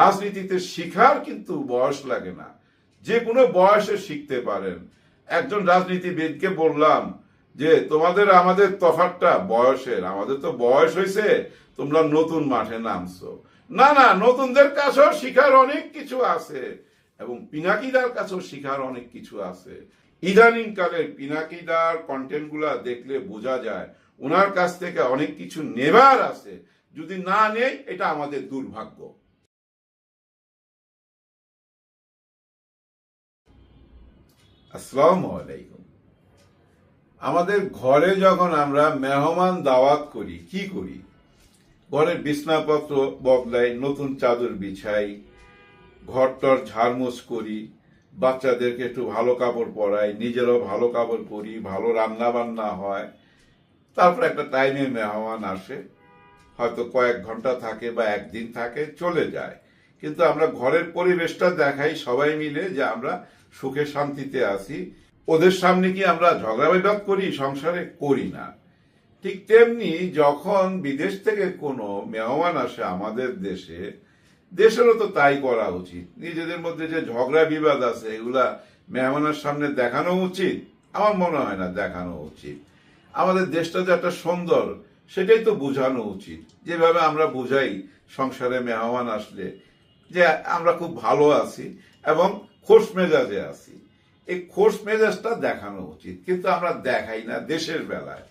রাজনীতিতে শিখার কিন্তু বয়স লাগে না। যে কোনো বয়সে শিখতে পারেন। একজন রাজনীতিবিদকে বললাম যে, তোমাদের আমাদের তফাতটা বয়সের। আমাদের তো বয়স হয়েছে তোমরা নতুন মাঠে নামছো। না না, নতুনদের কাছেও শিখার অনেক কিছু আছে এবং পিনাকিদার কাছেও শিখার অনেক কিছু আছে। ইদানিং কালে পিনাকিদার কন্টেন্টগুলা দেখলে বোঝা যায় ওনার কাছ থেকে অনেক কিছু নেবার আছে। যদি না নেই, এটা আমাদের দুর্ভাগ্য। আসসালামু আলাইকুম। আমাদের ঘরে যখন আমরা মেহমান দাওয়াত করি, কি করি? ঘরের বিছনাপত্র বদলাই, নতুন চাদর বিছাই ঘরটর ঝাড়মোছ করি, বাচ্চাদেরকে একটু ভালো কাপড় পরাই, নিজেরও ভালো কাপড় পরি, ভালো রান্না বান্না হয়। তারপর একটা টাইমে মেহমান আসে, হয়তো কয়েক ঘণ্টা থাকে বা একদিন থাকে, চলে যায়। কিন্তু আমরা ঘরের পরিবেশটা দেখাই সবাই মিলে যে আমরা সুখে শান্তিতে আছি। ওদের সামনে কি আমরা ঝগড়া বিবাদ করি, সংসারে? করি না। ঠিক তেমনি যখন বিদেশ থেকে কোনো মেহমান আসে আমাদের দেশে, দেশেরও তো তাই করা উচিত। নিজেদের মধ্যে যে ঝগড়া বিবাদ আছে, এগুলা মেহমানের সামনে দেখানো উচিত? আমার মনে হয় না দেখানো উচিত। আমাদের দেশটা যে একটা সুন্দর, সেটাই তো বোঝানো উচিত। যেভাবে আমরা বুঝাই সংসারে মেহমান আসলে যে আমরা খুব ভালো আছি এবং খোশ মেজাজে আছি। এই খোশ মেজাজটা দেখানো উচিত। কিন্তু আমরা দেখাই না দেশের বেলায়।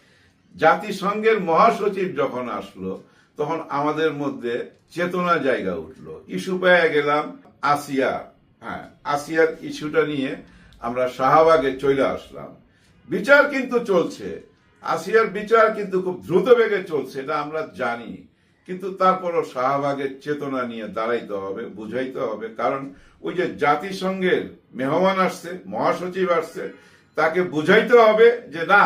জাতিসংঘের মহাসচিব যখন আসলো, তখন আমাদের মধ্যে চেতনা জায়গা উঠল। ইস্যু পেয়ে গেলাম আসিয়া। হ্যাঁ আসিয়ার ইস্যুটা নিয়ে আমরা শাহবাগে চলে আসলাম। বিচার কিন্তু চলছে। আসিয়ার বিচার কিন্তু খুব দ্রুত বেগে চলছে, এটা আমরা জানি। কিন্তু তারপরও শাহবাগের চেতনা নিয়ে দাঁড়াইতে হবে, বুঝাইতে হবে। কারণ ওই যে জাতিসংঘের মেহমান আসছে, মহাসচিব আসছে, তাকে বুঝাইতে হবে যে না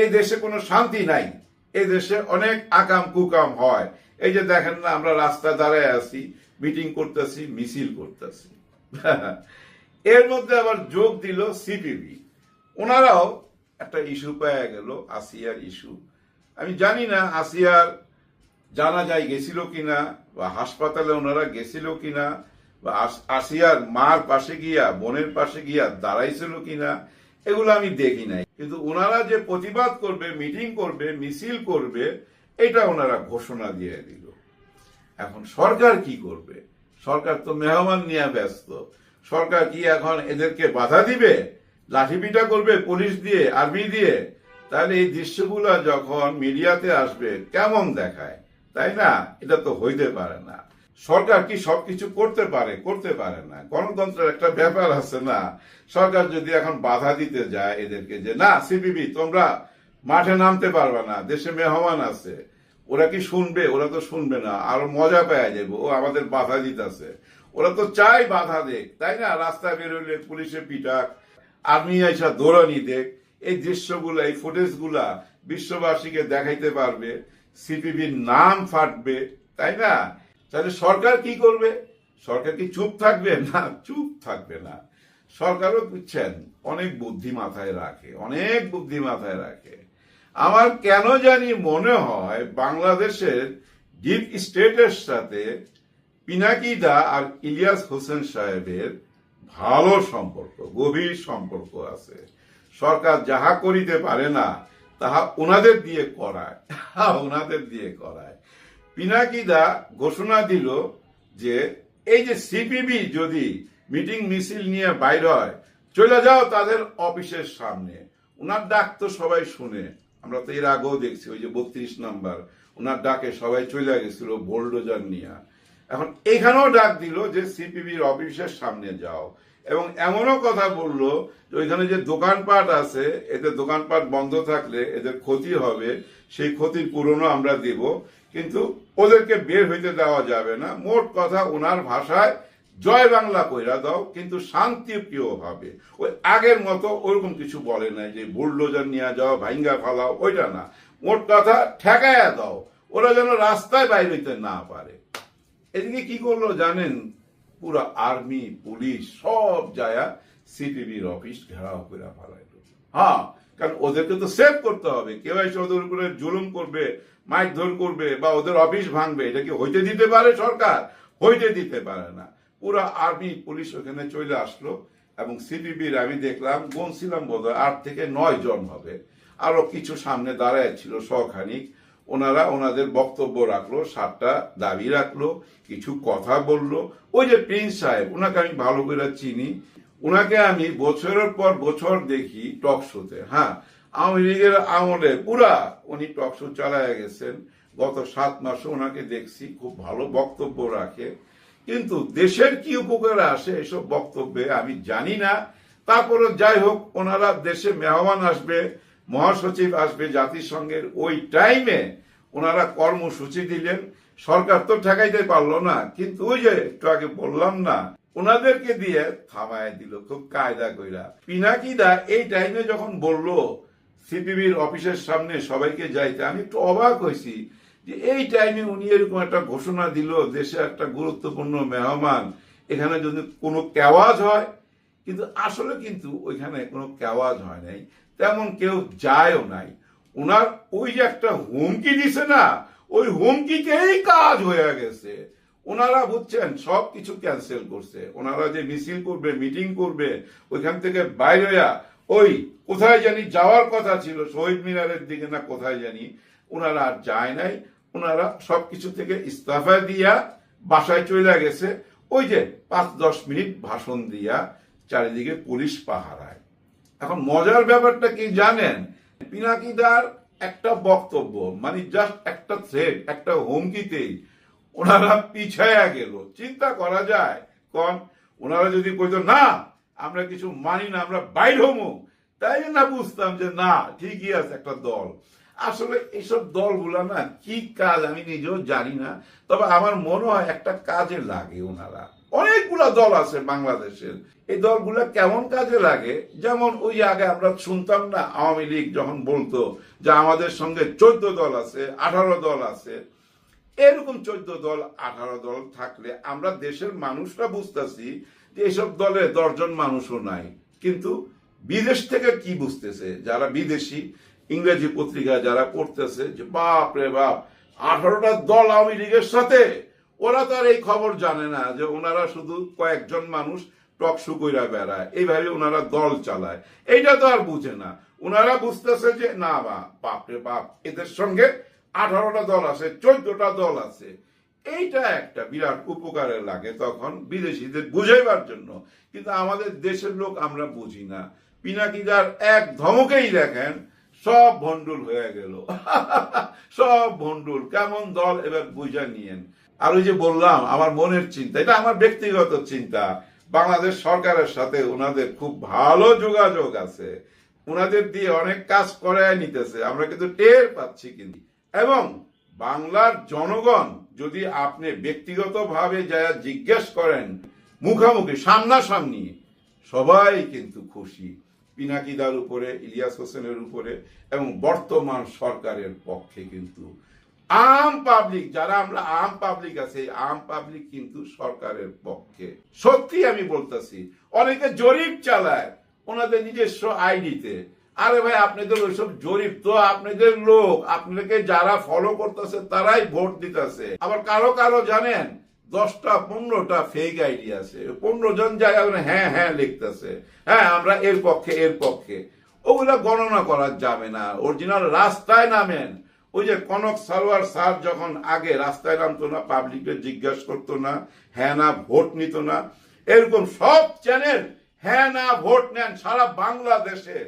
এই দেশে কোনো শান্তি নাই এই দেশে অনেক আকাম কুকাম হয়। এই যে দেখেন না, আমরা রাস্তা দাঁড়ায় আছি, মিটিং করতেছি, মিছিল করতেছি। এর মধ্যে আবার যোগ দিল সিপিবি। ওনারাও একটা ইস্যু পাওয়া গেল, আসিয়ার ইস্যু। আমি জানি না, আসিয়ার জানা যায় গেছিল কিনা, বা হাসপাতালে ওনারা গেছিল কিনা, বা আসিয়ার মার পাশে গিয়া, বোনের পাশে গিয়া দাঁড়াইছিল কিনা, এগুলো আমি দেখি নাই। কিন্তু ওনারা যে প্রতিবাদ করবে, মিটিং করবে, মিছিল করবে, এটা ওনারা ঘোষণা দিয়ে দিল। এখন সরকার কি করবে? সরকার তো মেহমান নিয়ে ব্যস্ত। সরকার কি এখন এদেরকে বাধা দিবে? লাঠিপিটা করবে পুলিশ দিয়ে, আর্মি দিয়ে? তাহলে এই দৃশ্যগুলো যখন মিডিয়াতে আসবে, কেমন দেখায়? তাই না? এটা তো হইতে পারে না। সরকার কি সবকিছু করতে পারে? করতে পারে না। গণতন্ত্রের একটা ব্যাপার আছে না। সরকার যদি এখন বাধা দিতে যায় এদেরকে যে, না সিপিবি তোমরা মাঠে নামতে পারবে না, দেশে মেহমান আছে। ওরা কি শুনবে? ওরা তো শুনবে না। আরও মজা পাওয়া যাবে। ও আমাদের বাধা দিতেছে। ওরা তো চাই বাধা দেখ তাই না? রাস্তায় বেরোলে পুলিশে পিটাক। আর্মি আইসা দৌড়ানি দেখ এই দৃশ্যগুলা, এই ফুটেজগুলা বিশ্ববাসীকে দেখাইতে পারবে। সিপিবির নাম ফাটবে, তাই না? তাহলে সরকার কি করবে? সরকার কি চুপ থাকবে? না, চুপ থাকবে না। সরকারও বুঝছেন, অনেক বুদ্ধি মাথায় রাখে, অনেক বুদ্ধি মাথায় রাখে। আমার কেন জানি মনে হয় বাংলাদেশের ডিপ স্টেটের সাথে পিনাকিদা আর ইলিয়াস হোসেন সাহেবের ভালো সম্পর্ক, গভীর সম্পর্ক আছে। সরকার যাহা করিতে পারে না তাহা ওনাদের দিয়ে করায়। তাহা ওনাদের দিয়ে করায়। পিনাকিদা ঘোষণা দিল যে, এই যে সিপিবি যদি মিটিং মিছিল নিয়ে বাইর হয়, চলে যাও তাদের অফিসের সামনে। ওনার ডাক তো সবাই শুনে। আমরা তো এর আগেও দেখছি, ওই যে বত্রিশ নাম্বার ওনার ডাকে সবাই চলে গেছিল বোল্ডোজার নিয়ে। এখন এখানেও ডাক দিল যে সিপিবির অফিসের সামনে যাও। এবং এমনও কথা বলল যে ওইখানে যে দোকানপাট আছে, এদের দোকানপাট বন্ধ থাকলে এদের ক্ষতি হবে, সেই ক্ষতির পূরণও আমরা দিব। কিন্তু ওদেরকে বের হইতে দেওয়া যাবে না। মোট কথা ওনার ভাষায় জয় বাংলা কইরা দাও, কিন্তু শান্তিপ্রিয় ভাবে ওই আগের মতো ওরকম কিছু বলে নাই যে বুলডোজার নিয়ে যাও, ভাইঙ্গা ফালাও, ওইটা না। মোট কথা ঠেকায়া দাও। ওরা যেন রাস্তায় বাইর হইতে না পারে। এদিকে কি করল জানেন? পুরো আর্মি, পুলিশ সব যায়া সিটিভির অফিস ঘেরাও করে ফেলাইলো হ্যাঁ কারণ ওদেরকে তো সেভ করতে হবে। কেউ এসে ওদের উপরে জুলুম করবে মাইক ধর করবে, বা ওদের অফিস ভাঙবে, এটা কি হইতে দিতে পারে সরকার? হইতে দিতে পারে না। পুরা আর্মি, পুলিশ ওখানে চলে আসলো, এবং সিপিবির আমি দেখলাম গুনছিলাম বোধ হয় আট থেকে নয় জন হবে। আরও কিছু সামনে দাঁড়ায় ছিল সখানিক ওনারা ওনাদের বক্তব্য রাখল সাতটা দাবি রাখল, কিছু কথা বলল। ওই যে প্রিন্স সাহেব ওনাকে আমি ভালো করে চিনি। ওনাকে আমি বছরের পর বছর দেখি টক শোতে হ্যাঁ। আওয়ামী লীগের আমলে পুরা উনি টক শো চালায় গেছেন। গত সাত মাসে ওনাকে দেখছি, খুব ভালো বক্তব্য রাখে। কিন্তু দেশের কি উপকার আসে এসব বক্তব্যে আমি জানি না। তারপরে যাই হোক, ওনারা দেশে মেহমান আসবে মহাসচিব আসবে জাতিসংঘের ওই টাইমে ওনারা কর্মসূচি দিলেন। সরকার তো ঠেকাইতে পারল না, কিন্তু ওই যে একটু আগে বললাম না, ওনাদেরকে দিয়ে থামায় দিল, খুব কায়দা কইরা। পিনাকিদা এই টাইমে যখন বলল, সিপিবির অফিসের সামনে সবাইকে যাইতে, আমি একটু অবাক হয়েছি যে এই টাইমে উনি এরকম একটা ঘোষণা দিল, দেশে একটা গুরুত্বপূর্ণ মেহমান, এখানে যদি কোনো কেওয়াজ হয় কিন্তু আসলে কিন্তু ওইখানে কোনো কেওয়াজ হয় নাই, তেমন কেউ যায়ও নাই। ওনার ওই যে একটা হুমকি দিছে না, ওই হুমকিতেই কাজ হয়ে গেছে। ওনারা বুঝছেন, সব কিছু ক্যান্সেল করছে। ওনারা যে মিছিল করবে মিটিং করবে, ওইখান থেকে বাইরে ওই কোথায় জানি যাওয়ার কথা ছিল, শহীদ মিনারের দিকে না কোথায় জানি ওনারা আর যায় নাই। ওনারা সবকিছু থেকে ইস্তফা দিয়া বাসায় চলে গেছে। ওই যে পাঁচ দশ মিনিট ভাষণ দিয়া চারিদিকে পুলিশ পাহারায়। এখন মজার ব্যাপারটা কি জানেন? পিনাকিদার একটা বক্তব্য মানে জাস্ট একটা থ্রেড একটা হুমকিতেই ওনারা পিছায়া গেল। চিন্তা করা যায় কন ওনারা যদি কইতো না, আমরা কিছু মানি না, আমরা বাইর হমু তাই না বুঝতাম যে, না, ঠিকই আছে একটা দল। আসলে এইসব দলগুলা না, কি কাজ আমি নিজেও জানি না, তবে আমার মনে হয় একটা কাজে লাগে ওনারা। অনেকগুলা দল আছে বাংলাদেশের। এই দলগুলা কেমন কাজে লাগে? যেমন ওই আগে আমরা শুনতাম না, আওয়ামী লীগ যখন বলতো যে আমাদের সঙ্গে চোদ্দ দল আছে, আঠারো দল আছে। এরকম চোদ্দ দল, আঠারো দল থাকলে আমরা দেশের মানুষরা বুঝতেছি যে এইসব দলে দশজন মানুষও নাই। কিন্তু বিদেশ থেকে কি বুঝতেছে? যারা বিদেশি ইংরেজি পত্রিকা যারা পড়তেছে যে বাপ রে বাপ, আঠারোটা দল আওয়ামী লীগের সাথে ওরা তো আর এই খবর জানে না যে ওনারা শুধু কয়েকজন মানুষ টকশু কইরা বেড়ায়। এইভাবে ওনারা দল চালায়। এইটা তো আর বুঝে না। ওনারা বুঝতেছে যে, না বা বাপরে বাপ, এদের সঙ্গে আঠারোটা দল আছে, চোদ্দটা দল আছে। এইটা একটা বিরাট উপকারে লাগে তখন বিদেশিদের বুঝাইবার জন্য। কিন্তু আমাদের দেশের লোক আমরা বুঝি না। পিনাকিদার এক ধমকেই দেখেন, সব ভন্ডুল হয়ে গেল। সব ভন্ডুল কেমন দল এবার বুঝা নিয়েন। আর ওই যে বললাম, আমার মনের চিন্তা, এটা আমার ব্যক্তিগত চিন্তা। বাংলাদেশ সরকারের সাথে ওনাদের খুব ভালো যোগাযোগ আছে। ওনাদের দিয়ে অনেক কাজ করায় নিতেছে, আমরা কিন্তু টের পাচ্ছি কিন্তু। এবং বাংলার জনগণ, যদি আপনি ব্যক্তিগতভাবে যা জিজ্ঞেস করেন, মুখামুখি, সামনাসামনি, সবাই কিন্তু খুশি। পিনাকিদার উপরে, ইলিয়াস হোসেনের উপরে, এবং বর্তমান সরকারের পক্ষে কিন্তু আম পাবলিক যারা আমরা আম পাবলিক আছে আম পাবলিক কিন্তু সরকারের পক্ষে। সত্যি আমি বলতেছি, অনেকে জরিপ চালায় ওনাদের নিজস্ব আইডিতে। আরে ভাই, আপনাদের ওইসব জরিপ তো আপনাদের লোক আপনাকে যারা ফলো করতেছে তারাই ভোট দিতেছে। আবার কারও কারও জানেন, দশটা, পনেরোটা ফেক আইডি আছে। পনেরো জন জায়গায় হ্যাঁ হ্যাঁ লিখতেছে। হ্যাঁ আমরা এর পক্ষে এর পক্ষে। ওগুলা গণনা করা যাবে না। অরিজিনাল রাস্তায় নামেন। ওই যে কনক সালোয়ার স্যার যখন আগে রাস্তায় নামতো না পাবলিককে জিজ্ঞাসা করতো না হ্যাঁ না, ভোট নিত না, এরকম সব চ্যানেল হ্যাঁ না, ভোট নেন সারা বাংলাদেশে।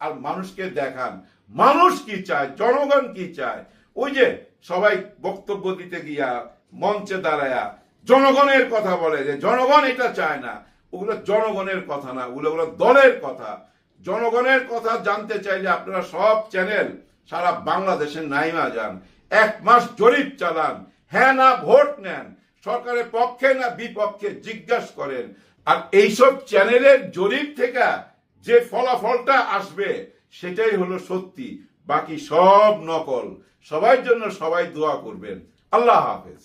আর মানুষকে দেখান, মানুষ কি চায়, জনগণ কি চায়? ওই যে সবাই বক্তব্য দিতে গিয়া মঞ্চে দাঁড়ায়া জনগণের কথা বলে যে জনগণ এটা চায় না। ওগুলো জনগণের কথা না, ওগুলো ওগুলো দলের কথা। জনগণের কথা জানতে চাইলে আপনারা সব চ্যানেল সারা বাংলাদেশে নাইমা যান, এক মাস জরিপ চালান হ্যাঁ না ভোট নেন, সরকারের পক্ষে না বিপক্ষে জিজ্ঞাসা করেন। আর এইসব চ্যানেলের জরিপ থেকে যে ফলাফলটা আসবে, সেটাই হলো সত্যি। বাকি সব নকল। সবাই জন্য সবাই দোয়া করবেন। আল্লাহ হাফেজ।